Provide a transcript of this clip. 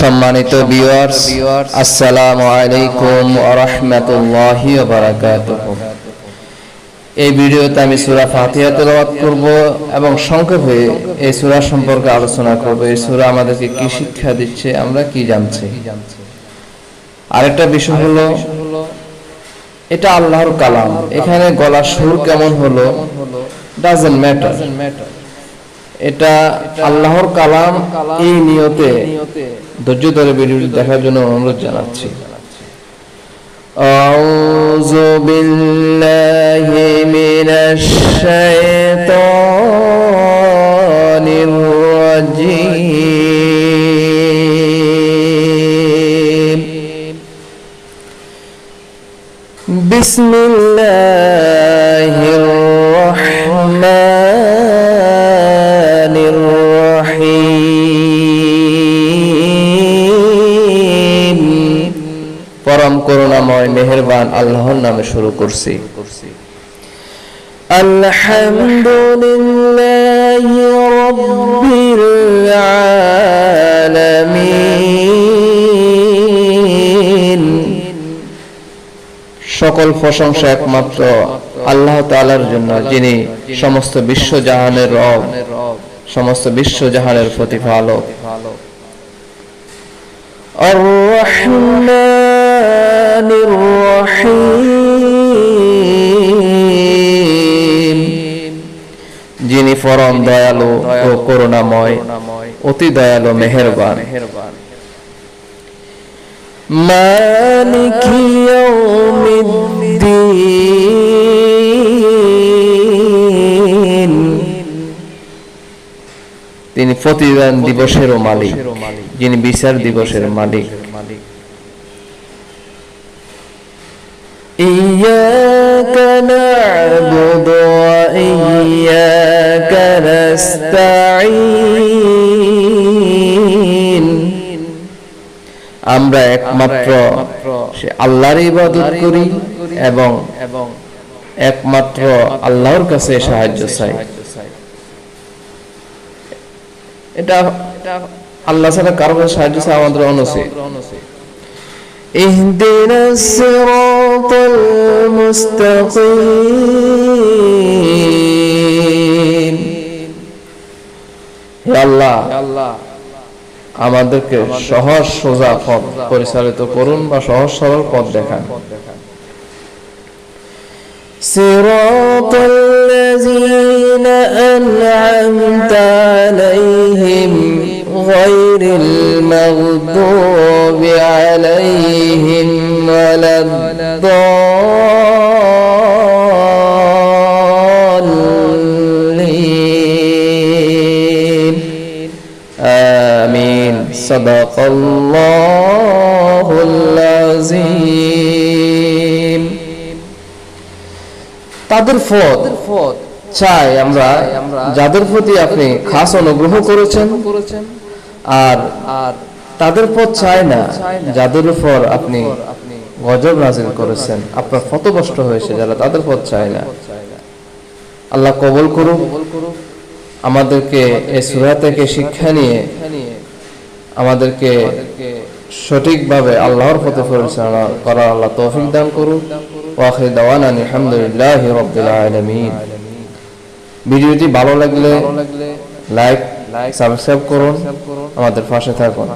সম্মানিত ভিউয়ার্স আসসালামু আলাইকুম ওয়া রাহমাতুল্লাহি ওয়া বারাকাতুহু। এই ভিডিওতে আমি সূরা ফাতিহা তেলাওয়াত করব এবং সংক্ষেপে এই সূরা সম্পর্কে আলোচনা করব। এই সূরা আমাদেরকে কি শিক্ষা দিচ্ছে, আমরা কি জানছি? আরেকটা বিষয় হলো, এটা আল্লাহর কালাম। এখানে গলার সুর কেমন হলো? ডাজন্ট ম্যাটার এটা আল্লাহর কালাম এই নিয়তে ধৈর্য ধরে ভিডিওটি দেখার জন্য অনুরোধ জানাচ্ছি أعوذ بالله من الشيطان الرجيم بسم الله পরম করুণাময় মেহেরবান আল্লাহর নামে শুরু করছি। আলহামদুলিল্লাহ রাব্বিল আলামিন। সকল প্রশংসা একমাত্র আল্লাহ তাআলার জন্য যিনি সমস্ত বিশ্ব জাহানের রব সমস্ত বিশ্ব জাহানের প্রতিপালক। الرحمن الرحيم যিনি পরম দয়ালু ও করুণাময় অতি দয়ালু মেহেরবান মালিক ইয়াউমিদ্দিন তিনি প্রতিদান দিবসেরও মালিক যিনি বিচার দিবসের মালিক إياك نعبد وإياك نستعين আমরা একমাত্র সে আল্লাহর ইবাদত করি এবং একমাত্র আল্লাহর কাছে সাহায্য চাই এটা আল্লাহ ছাড়া কারো কাছে সাহায্য চাই আমাদের অনুচিত اهدنا الصراط المستقيم হে আল্লাহ আমাদেরকে সহজ সোজা পথ পরিচালিত করুন বা সহজ সরল পথ দেখান صراط الذين أنعمت عليهم غير المغضوب عليهم ولا الضالين آمين صدق الله العظيم তাদের ফল চাই আমরা যাদের প্রতি আপনি খাস অনুগ্রহ করেছেন আর আর তাদের পথ চাই না যাদের উপর আপনি গজব নাজিল করেছেন। আপনার কত কষ্ট হয়েছে যারা তাদের পথ চায় না। আল্লাহ কবল করুক। আমাদেরকে এই সুরা থেকে শিক্ষা নিয়ে আমাদেরকে সঠিকভাবে আল্লাহর পথে পরিচালনা করার আল্লাহ তৌফিক দান করুন ওয়াখির দাওয়ান আলহামদুলিল্লাহ রব্বিল আলামিন। ভিডিওটি ভালো লাগলে লাইক সাবস্ক্রাইব করুন। আমাদের পাশে থাকুন।